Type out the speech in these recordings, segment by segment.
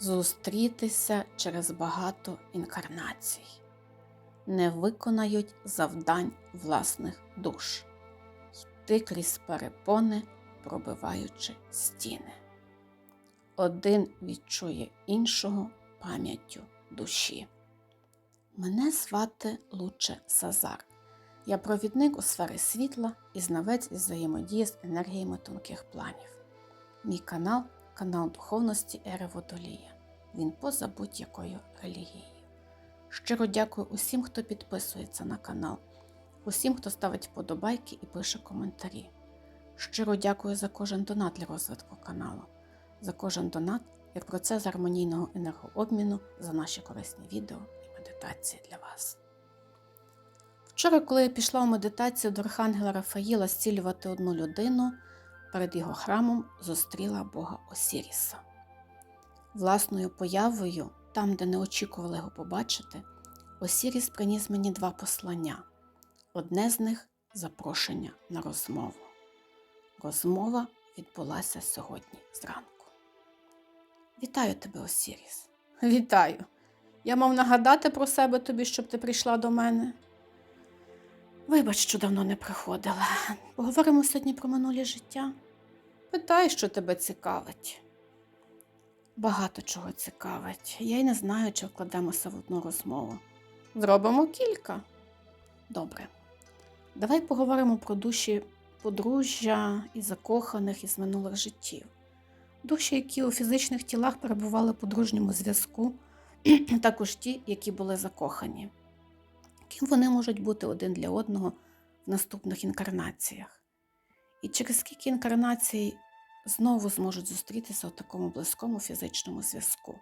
зустрітися через багато інкарнацій, не виконають завдань власних душ, йти крізь перепони, пробиваючи стіни. Один відчує іншого пам'яттю душі. Мене звати Луче Сазар. Я провідник у сфері світла і знавець із взаємодії з енергіями тонких планів. Мій канал канал духовності Ери Водолія. Він поза будь-якою релігією. Щиро дякую усім, хто підписується на канал, усім, хто ставить вподобайки і пише коментарі. Щиро дякую за кожен донат для розвитку каналу, за кожен донат як процес гармонійного енергообміну за наші корисні відео і медитації для вас. Вчора, коли я пішла у медитацію до Архангела Рафаїла зцілювати одну людину, перед його храмом зустріла Бога Осіріса. Власною появою, там, де не очікували його побачити, Осіріс приніс мені два послання. Одне з них запрошення на розмову. Розмова відбулася сьогодні зранку. Вітаю тебе, Осіріс. Вітаю. Я мав нагадати про себе тобі, щоб ти прийшла до мене. Вибач, що давно не приходила. Поговоримо сьогодні про минулі життя. Питай, що тебе цікавить. Багато чого цікавить. Я й не знаю, чи вкладемося в одну розмову. Зробимо кілька. Добре. Давай поговоримо про душі подружжя і закоханих із минулих життів. Душі, які у фізичних тілах перебували в подружньому зв'язку, також ті, які були закохані. Ким вони можуть бути один для одного в наступних інкарнаціях? І через скільки інкарнацій знову зможуть зустрітися у такому близькому фізичному зв'язку?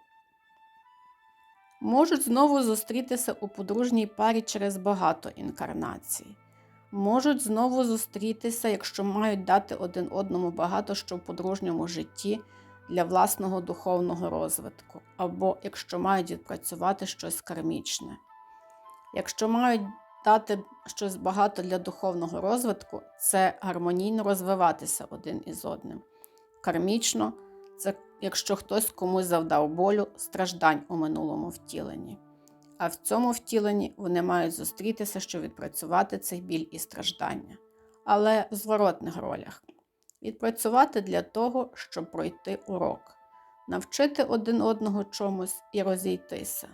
Можуть знову зустрітися у подружній парі через багато інкарнацій. Можуть знову зустрітися, якщо мають дати один одному багато що в подружньому житті для власного духовного розвитку, або якщо мають відпрацювати щось кармічне. Якщо мають дати щось багато для духовного розвитку, це гармонійно розвиватися один із одним. Кармічно це якщо хтось комусь завдав болю, страждань у минулому втіленні. А в цьому втіленні вони мають зустрітися, щоб відпрацювати цей біль і страждання. Але в зворотних ролях відпрацювати для того, щоб пройти урок, навчити один одного чомусь і розійтися.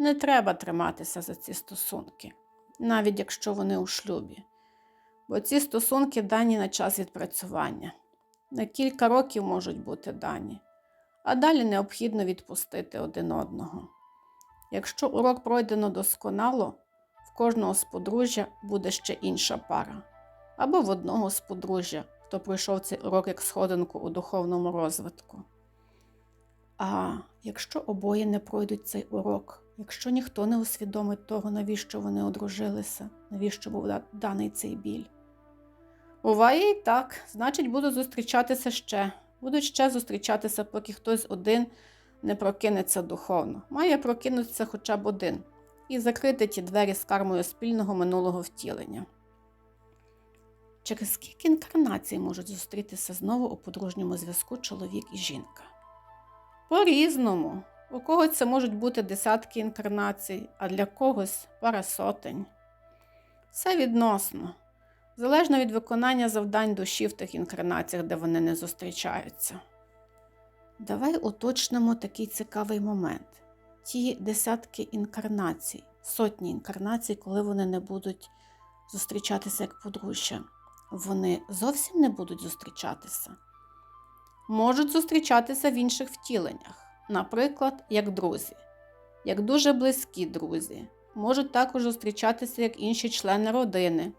Не треба триматися за ці стосунки, навіть якщо вони у шлюбі. Бо ці стосунки дані на час відпрацювання. На кілька років можуть бути дані, а далі необхідно відпустити один одного. Якщо урок пройдено досконало, в кожного з подружжя буде ще інша пара, або в одного з подружжя, хто пройшов цей урок як сходинку у духовному розвитку. А якщо обоє не пройдуть цей урок, якщо ніхто не усвідомить того, навіщо вони одружилися, навіщо був даний цей біль. Буває і так, значить, будуть зустрічатися ще, будуть ще зустрічатися, поки хтось один не прокинеться духовно. Має прокинутися хоча б один і закрити ті двері з кармою спільного минулого втілення. Через скільки інкарнацій можуть зустрітися знову у подружньому зв'язку чоловік і жінка? По-різному. У когось це можуть бути десятки інкарнацій, а для когось пара сотень. Все відносно, залежно від виконання завдань душі в тих інкарнаціях, де вони не зустрічаються. Давай уточнимо такий цікавий момент: ті десятки інкарнацій, сотні інкарнацій, коли вони не будуть зустрічатися як подружжя, вони зовсім не будуть зустрічатися. Можуть зустрічатися в інших втіленнях, наприклад, як друзі, як дуже близькі друзі, можуть також зустрічатися як інші члени родини,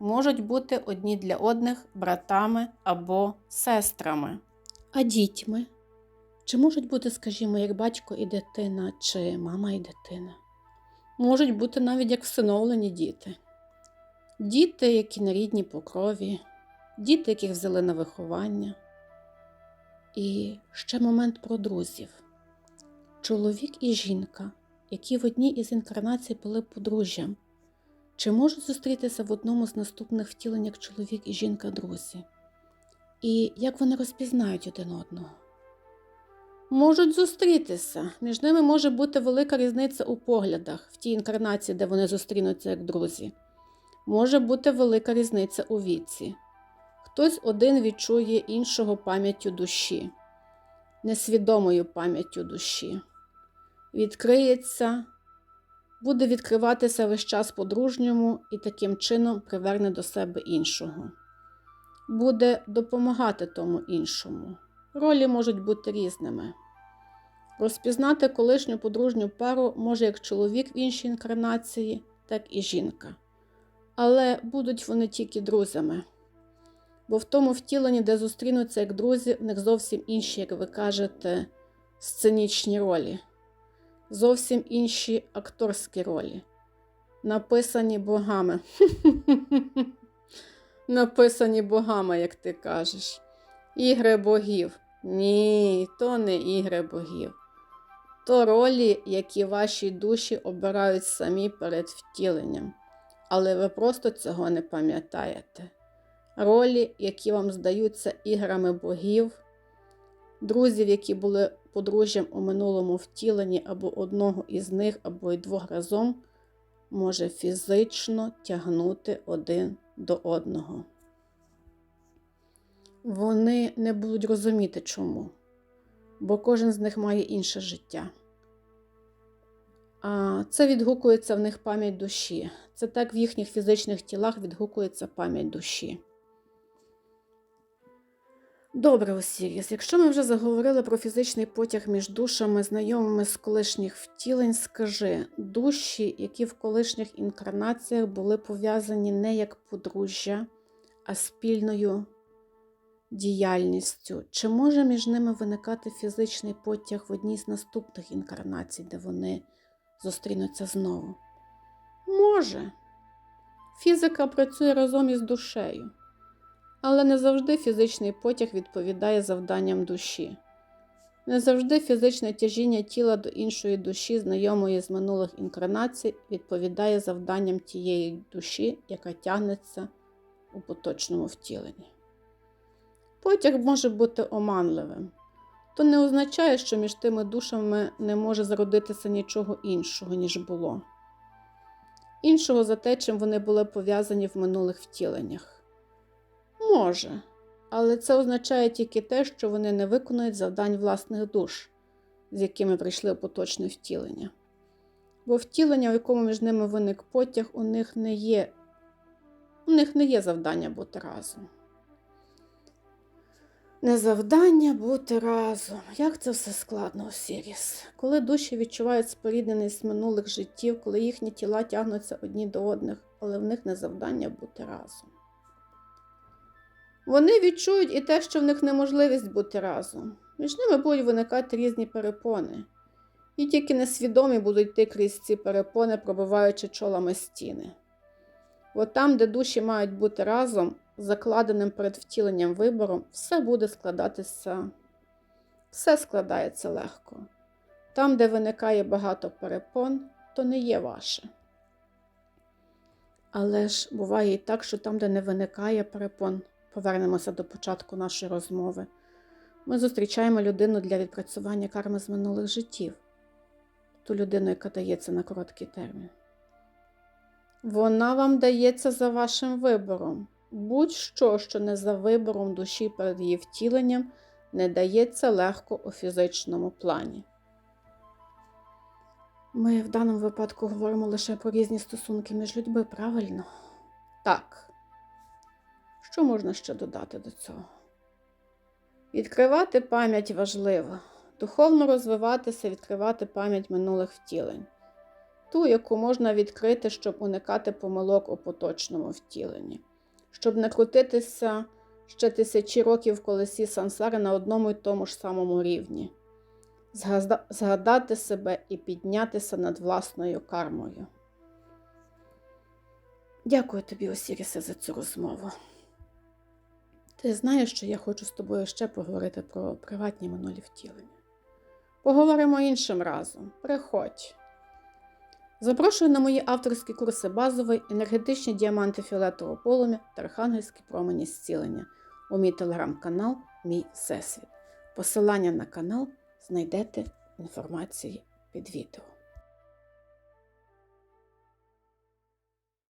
можуть бути одні для одних братами або сестрами, а дітьми. Чи можуть бути, скажімо, як батько і дитина, чи мама і дитина? Можуть бути навіть як всиновлені діти. Діти, які не рідні по крові, діти, яких взяли на виховання. І ще момент про друзів. Чоловік і жінка, які в одній із інкарнацій були подружжям, чи можуть зустрітися в одному з наступних втілень як чоловік і жінка друзі? І як вони розпізнають один одного? можуть зустрітися. Між ними може бути велика різниця у поглядах в тій інкарнації, де вони зустрінуться як друзі. Може бути велика різниця у віці. Хтось один відчує іншого пам'яттю душі, несвідомою пам'яттю душі. Відкриється, буде відкриватися весь час по-дружньому і таким чином приверне до себе іншого. Буде допомагати тому іншому. Ролі можуть бути різними. Розпізнати колишню подружню пару може як чоловік в іншій інкарнації, так і жінка. Але будуть вони тільки друзями. Бо в тому втіленні, де зустрінуться як друзі, в них зовсім інші, як ви кажете, сценічні ролі, зовсім інші акторські ролі, написані богами. Написані богами, як ти кажеш. Ігри богів. Ні, то не ігри богів. То ролі, які ваші душі обирають самі перед втіленням. Але ви просто цього не пам'ятаєте. Ролі, які вам здаються іграми богів, друзів, які були подружжям у минулому втіленні або одного із них, або й двох разом, може фізично тягнути один до одного. Вони не будуть розуміти чому, бо кожен з них має інше життя. А це відгукується в них пам'ять душі. Це так в їхніх фізичних тілах відгукується пам'ять душі. Добре, Осіріс, якщо ми вже заговорили про фізичний потяг між душами, знайомими з колишніх втілень, скажи душі, які в колишніх інкарнаціях були пов'язані не як подружжя, а спільною діяльністю, чи може між ними виникати фізичний потяг в одній з наступних інкарнацій, де вони зустрінуться знову? Може. Фізика працює разом із душею. Але не завжди фізичний потяг відповідає завданням душі. Не завжди фізичне тяжіння тіла до іншої душі, знайомої з минулих інкарнацій, відповідає завданням тієї душі, яка тягнеться у поточному втіленні. Потяг може бути оманливим. То не означає, що між тими душами не може зародитися нічого іншого, ніж було. Іншого за те, чим вони були пов'язані в минулих втіленнях. Може, але це означає тільки те, що вони не виконують завдань власних душ, з якими прийшли у поточне втілення. Бо втілення, в якому між ними виник потяг, у них не є, у них не є завдання бути разом. Не завдання бути разом. Як це все складно, Осіріс? Коли душі відчувають спорідненість минулих життів, коли їхні тіла тягнуться одні до одних, але в них не завдання бути разом. Вони відчують і те, що в них неможливість бути разом. Між ними будуть виникати різні перепони, і тільки несвідомі будуть йти крізь ці перепони, пробиваючи чолами стіни. Бо там, де душі мають бути разом, закладеним перед втіленням вибором, все буде складатися, все складається легко. Там, де виникає багато перепон, то не є ваше. Але ж буває і так, що там, де не виникає перепон, повернемося до початку нашої розмови. Ми зустрічаємо людину для відпрацювання карми з минулих життів, ту людину, яка дається на короткий термін. Вона вам дається за вашим вибором. Будь-що, що не за вибором душі перед її втіленням, не дається легко у фізичному плані. Ми в даному випадку говоримо лише про різні стосунки між людьми, правильно? Так. Що можна ще додати до цього? Відкривати пам'ять важливо, духовно розвиватися, відкривати пам'ять минулих втілень, ту, яку можна відкрити, щоб уникати помилок у поточному втіленні, щоб не крутитися ще тисячі років в колесі сансари на одному й тому ж самому рівні, згадати себе і піднятися над власною кармою. Дякую тобі, Осірісе, за цю розмову. Ти знаєш, що я хочу з тобою ще поговорити про приватні минулі втілення. Поговоримо іншим разом. Приходь. Запрошую на мої авторські курси базовий, енергетичні діаманти фіолетового полум'я та архангельські промені зцілення у мій телеграм-канал Мій Всесвіт. Посилання на канал знайдете в інформації під відео.